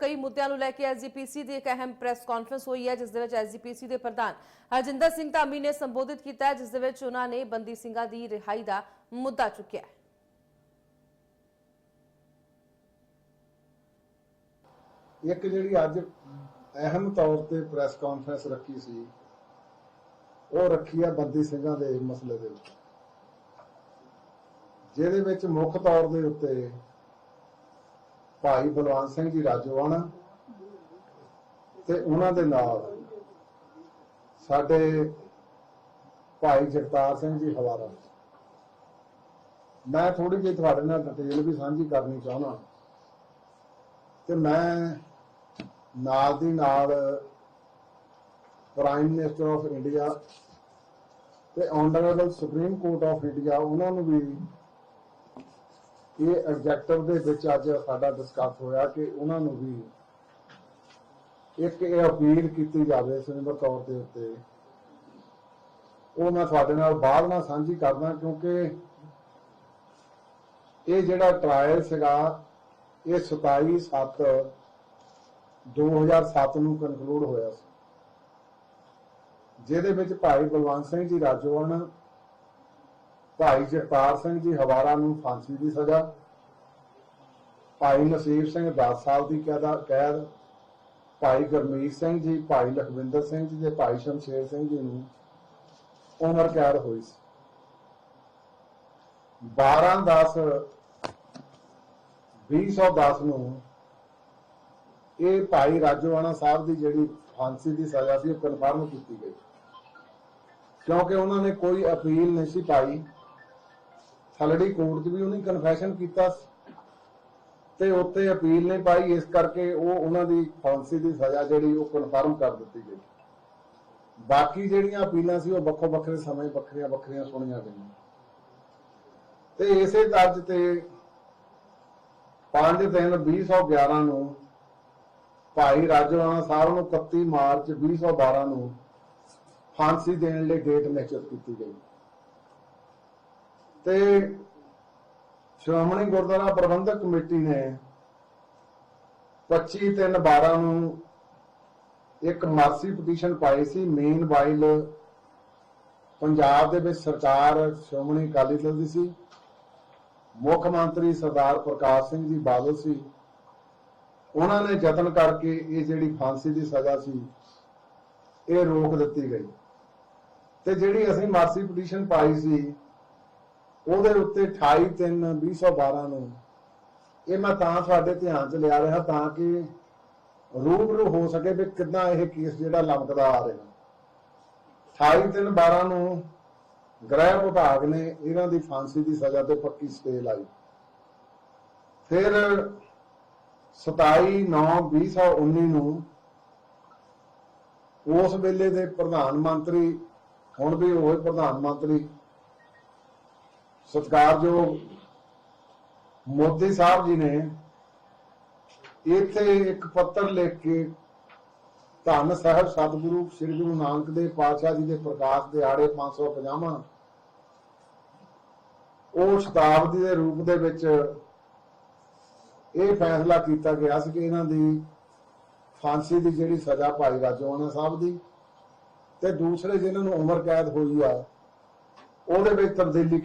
ਕਈ ਮੁੱਦਿਆਂ ਨੂੰ ਲੈ ਕੇ ਐਸਜੀਪੀਸੀ ਦੀ ਇੱਕ ਅਹਿਮ ਪ੍ਰੈਸ ਕਾਨਫਰੰਸ ਹੋਈ ਹੈ, ਜਿਸ ਦੇ ਵਿੱਚ ਐਸਜੀਪੀਸੀ ਦੇ ਪ੍ਰਧਾਨ ਹਰਜਿੰਦਰ ਸਿੰਘ ਧਾਮੀ ਨੇ ਸੰਬੋਧਿਤ ਕੀਤਾ ਜਿਸ ਦੇ ਵਿੱਚ ਉਹਨਾਂ ਨੇ ਬੰਦੀ ਸਿੰਘਾਂ ਦੀ ਰਿਹਾਈ ਦਾ ਮੁੱਦਾ ਚੁੱਕਿਆ ਹੈ। ਇੱਕ ਜਿਹੜੀ ਅੱਜ ਅਹਿਮ ਤੌਰ ਤੇ ਪ੍ਰੈਸ ਕਾਨਫਰੰਸ ਰੱਖੀ ਸੀ, ਉਹ ਰੱਖੀ ਆ ਬੰਦੀ ਸਿੰਘਾਂ ਦੇ ਮਸਲੇ ਦੇ ਉੱਤੇ। ਜਿਹਦੇ ਵਿੱਚ ਮੁੱਖ ਤੌਰ ਦੇ ਉੱਤੇ ਭਾਈ ਬਲਵੰਤ ਸਿੰਘ ਜੀ ਰਾਜੋਆਣਾ ਤੇ ਉਹਨਾਂ ਦੇ ਨਾਲ ਸਾਡੇ ਭਾਈ ਜਗਤਾਰ ਸਿੰਘ ਜੀ ਹਵਾਰਾ। ਮੈਂ ਥੋੜੀ ਜਿਹੀ ਤੁਹਾਡੇ ਨਾਲ ਡਿਟੇਲ ਵੀ ਸਾਂਝੀ ਕਰਨੀ ਚਾਹੁੰਦਾ। ਤੇ ਮੈਂ ਨਾਲ ਦੀ ਨਾਲ ਪ੍ਰਾਈਮ ਮਿਨਿਸਟਰ ਆਫ ਇੰਡੀਆ ਤੇ honourable Supreme Court of India ਉਹਨਾਂ ਨੂੰ ਵੀ ਇਹ ਐਗਜ਼ੈਕਟਿਵ ਦੇ ਵਿੱਚ ਅੱਜ ਸਾਡਾ ਡਿਸਕਸ ਹੋਇਆ ਕਿ ਉਹਨਾਂ ਨੂੰ ਵੀ ਇੱਕ ਇਹ ਅਪੀਲ ਕੀਤੀ ਜਾਵੇ ਸੁਨਿਮਰ ਤੌਰ ਦੇ ਉੱਤੇ। ਉਹ ਮੈਂ ਤੁਹਾਡੇ ਨਾਲ ਬਾਅਦ ਨਾਲ ਸਾਂਝੀ ਕਰਦਾ ਕਿਉਂਕਿ ਇਹ ਜਿਹੜਾ ਟ੍ਰਾਇਲ ਸੀਗਾ, ਇਹ 27 7 2007 ਨੂੰ ਕਨਕਲੂਡ ਹੋਇਆ ਸੀ। ਜਿਹਦੇ ਵਿੱਚ ਭਾਈ ਬਲਵੰਤ ਸਿੰਘ ਜੀ ਰਾਜੋਆਣਾ ਭਾਈ ਜਗਤਾਰ ਸਿੰਘ ਜੀ ਹਵਾਰਾ ਨੂੰ ਫਾਂਸੀ ਦੀ ਸਜ਼ਾ, ਭਾਈ ਨਸੀਬ ਸਿੰਘ 10 ਸਾਲ ਦੀ ਕੈਦ ਭਾਈ ਗੁਰਮੀਤ ਸਿੰਘ ਜੀ, ਭਾਈ ਲਖਵਿੰਦਰ ਸਿੰਘ ਜੀ ਤੇ ਭਾਈ ਸ਼ਮਸ਼ੇਰ ਸਿੰਘ ਜੀ ਨੂੰ ਉਮਰ ਕੈਦ ਹੋਈ ਸੀ। 12 10 2010 ਨੂੰ ਇਹ ਭਾਈ ਰਾਜੋਆਣਾ ਸਾਹਿਬ ਦੀ ਜਿਹੜੀ ਫਾਂਸੀ ਦੀ ਸਜ਼ਾ ਸੀ ਉਹ ਕਨਫਰਮ ਕੀਤੀ ਗਈ। ਕਿਉਂਕਿ ਉਹਨਾਂ ਨੇ ਕੋਈ ਅਪੀਲ ਨਹੀਂ ਸੀ ਪਾਈ। ਥਲੜੀ ਕੋਰਟ 'ਚ ਵੀ ਉਹਨੇ ਕਨਫੈਸ਼ਨ ਕੀਤਾ ਸੀ। ਤੇ ਉੱਤੇ ਅਪੀਲ ਨਹੀਂ ਪਾਈ, ਇਸ ਕਰਕੇ ਉਹ ਉਹਨਾਂ ਦੀ ਫਾਂਸੀ ਦੀ ਸਜ਼ਾ ਜਿਹੜੀ ਉਹ ਕਨਫਰਮ ਕਰ ਦਿੱਤੀ ਗਈ। ਬਾਕੀ ਜਿਹੜੀਆਂ ਅਪੀਲਾਂ ਸੀ, ਉਹ ਵੱਖੋ ਵੱਖਰੇ ਸਮੇਂ ਵੱਖਰੀਆਂ ਵੱਖਰੀਆਂ ਸੁਣੀਆਂ ਗਈਆਂ। ਤੇ ਇਸੇ ਤਰਜ ਤੇ 5 ਦਿਨ 2011 ਨੂੰ ਭਾਈ ਰਾਜਵਾਨਾ ਸਾਹਿਬ ਨੂੰ 31 ਮਾਰਚ 2012 ਨੂੰ ਫਾਂਸੀ ਦੇਣ ਲਈ ਡੇਟ ਨਿਸ਼ਚਿਤ ਕੀਤੀ ਗਈ। ਤੇ ਸ਼੍ਰੋਮਣੀ ਗੁਰਦੁਆਰਾ ਪ੍ਰਬੰਧਕ ਕਮੇਟੀ ਨੇ 25 3 12 ਨੂੰ ਇੱਕ ਮਾਰਸੀ ਪਟੀਸ਼ਨ ਪਾਈ ਸੀ ਮੇਨ ਵਾਈਲ ਪੰਜਾਬ ਦੇ ਵਿੱਚ ਸਰਕਾਰ ਸ਼੍ਰੋਮਣੀ ਅਕਾਲੀ ਦਲ ਦੀ ਸੀ, ਮੁੱਖ ਮੰਤਰੀ ਸਰਦਾਰ ਪ੍ਰਕਾਸ਼ ਸਿੰਘ ਜੀ ਬਾਦਲ ਸੀ। ਉਹਨਾਂ ਨੇ ਯਤਨ ਕਰਕੇ ਇਹ ਜਿਹੜੀ ਫਾਂਸੀ ਦੀ ਸਜ਼ਾ ਸੀ, ਇਹ ਰੋਕ ਦਿੱਤੀ ਗਈ। ਤੇ ਜਿਹੜੀ ਅਸੀਂ ਮਾਰਸੀ ਪਟੀਸ਼ਨ ਪਾਈ ਸੀ ਉਹਦੇ ਉੱਤੇ 28 3 2012 ਨੂੰ ਇਹ ਮੈਂ ਤਾਂ ਤੁਹਾਡੇ ਧਿਆਨ 'ਚ ਲਿਆ ਰਿਹਾ ਤਾਂ ਕਿ ਰੂਬਰੂ ਹੋ ਸਕੇ ਵੀ ਕਿੱਦਾਂ ਇਹ ਕੇਸ ਜਿਹੜਾ ਲੰਮਕਦਾ ਆ ਰਿਹਾ। 28 3 12 ਨੂੰ ਗ੍ਰਹਿ ਵਿਭਾਗ ਨੇ ਇਹਨਾਂ ਦੀ ਫਾਂਸੀ ਦੀ ਸਜ਼ਾ ਤੇ ਪੱਕੀ ਸਟੇ ਲਾਈ। ਫਿਰ 27 9 2019 ਨੂੰ ਉਸ ਵੇਲੇ ਦੇ ਪ੍ਰਧਾਨ ਮੰਤਰੀ, ਹੁਣ ਵੀ ਉਹ ਪ੍ਰਧਾਨ ਮੰਤਰੀ ਸਤਿਕਾਰਯੋਗ ਮੋਦੀ ਸਾਹਿਬ ਜੀ ਨੇ ਇੱਥੇ ਇੱਕ ਪੱਤਰ ਲਿਖ ਕੇ ਧੰਨ ਸਾਹਿਬ ਸਤਿਗੁਰੂ, ਸ੍ਰੀ ਗੁਰੂ ਨਾਨਕ ਦੇਵ ਪਾਤਸ਼ਾਹ ਜੀ ਦੇ ਪ੍ਰਕਾਸ਼ ਦਿਹਾੜੇ 550ਵਾਂ ਉਹ ਸ਼ਤਾਬਦੀ ਦੇ ਰੂਪ ਦੇ ਵਿੱਚ ਇਹ ਫੈਸਲਾ ਕੀਤਾ ਗਿਆ ਸੀ ਕਿ ਇਹਨਾਂ ਦੀ ਫਾਂਸੀ ਦੀ ਜਿਹੜੀ ਸਜ਼ਾ ਭਾਈ ਰਾਜੋਆਣਾ ਸਾਹਿਬ ਦੀ ਤੇ ਦੂਸਰੇ ਜਿਨ੍ਹਾਂ ਨੂੰ ਉਮਰ ਕੈਦ ਹੋਈ ਆ, ਉਹਦੇ ਵਿੱਚ ਤਬਦੀਲੀ